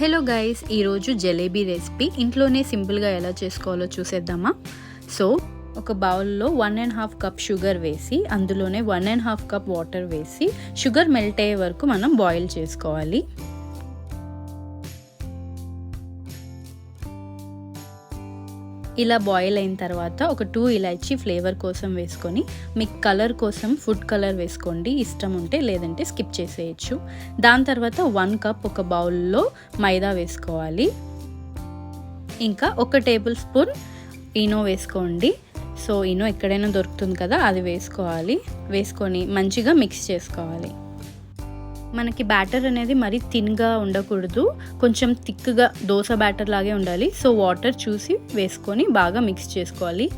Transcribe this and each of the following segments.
Hello guys ఈరోజు jalebi recipe. ఇంట్లోనే సింపుల్గా ఎలా చేసుకోవాలో చూసేద్దామా? సో ఒక బౌల్లో one and half cup sugar వేసి అందులోనే one and half cup water వేసి షుగర్ మెల్ట్ అయ్యే వరకు మనం బాయిల్ చేసుకోవాలి. ఇలా బాయిల్ అయిన తర్వాత ఒక టూ ఇలాచి ఫ్లేవర్ కోసం వేసుకొని మీకు కలర్ కోసం ఫుడ్ కలర్ వేసుకోండి. ఇష్టం ఉంటే లేదంటే స్కిప్ చేసేయచ్చు. దాని తర్వాత వన్ కప్ ఒక బౌల్లో మైదా వేసుకోవాలి. ఇంకా ఒక టేబుల్ స్పూన్ ఈనో వేసుకోండి. సో ఈనో ఎక్కడైనా దొరుకుతుంది కదా అది వేసుకోవాలి. వేసుకొని మంచిగా మిక్స్ చేసుకోవాలి. మనకి బ్యాటర్ అనేది మరీ థిన్గా ఉండకూడదు. కొంచెం థిక్గా దోశ బ్యాటర్ లాగే ఉండాలి. సో వాటర్ చూసి వేసుకొని బాగా మిక్స్ చేసుకోవాలి.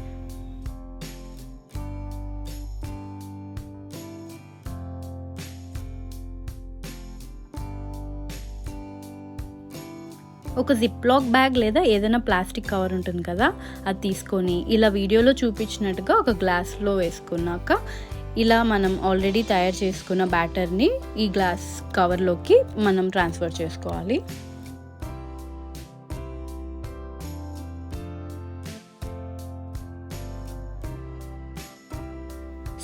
ఒక జిప్ లాక్ బ్యాగ్ లేదా ఏదైనా ప్లాస్టిక్ కవర్ ఉంటుంది కదా అది తీసుకొని ఇలా వీడియోలో చూపించినట్టుగా ఒక గ్లాస్లో వేసుకున్నాక ఇలా మనం ఆల్రెడీ తయారు చేసుకున్న బ్యాటర్ని ఈ గ్లాస్ కవర్లోకి మనం ట్రాన్స్ఫర్ చేసుకోవాలి.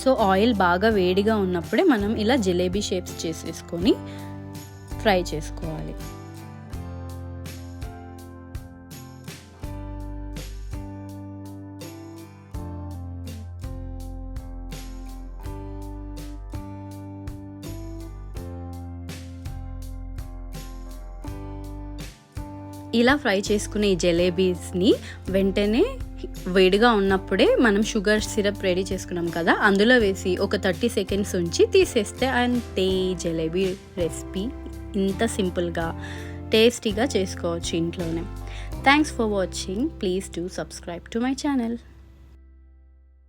సో ఆయిల్ బాగా వేడిగా ఉన్నప్పుడే మనం ఇలా జిలేబీ షేప్స్ చేసేసుకొని ఫ్రై చేసుకోవాలి. ఇలా ఫ్రై చేసుకునే ఈ జలేబీస్ని వెంటనే వేడిగా ఉన్నప్పుడే మనం షుగర్ సిరప్ రెడీ చేసుకున్నాం కదా అందులో వేసి ఒక థర్టీ సెకండ్స్ ఉంచి తీసేస్తే అంతే జలేబీ రెసిపీ ఇంత సింపుల్గా టేస్టీగా చేసుకోవచ్చు ఇంట్లోనే. Thanks for watching please do subscribe to my channel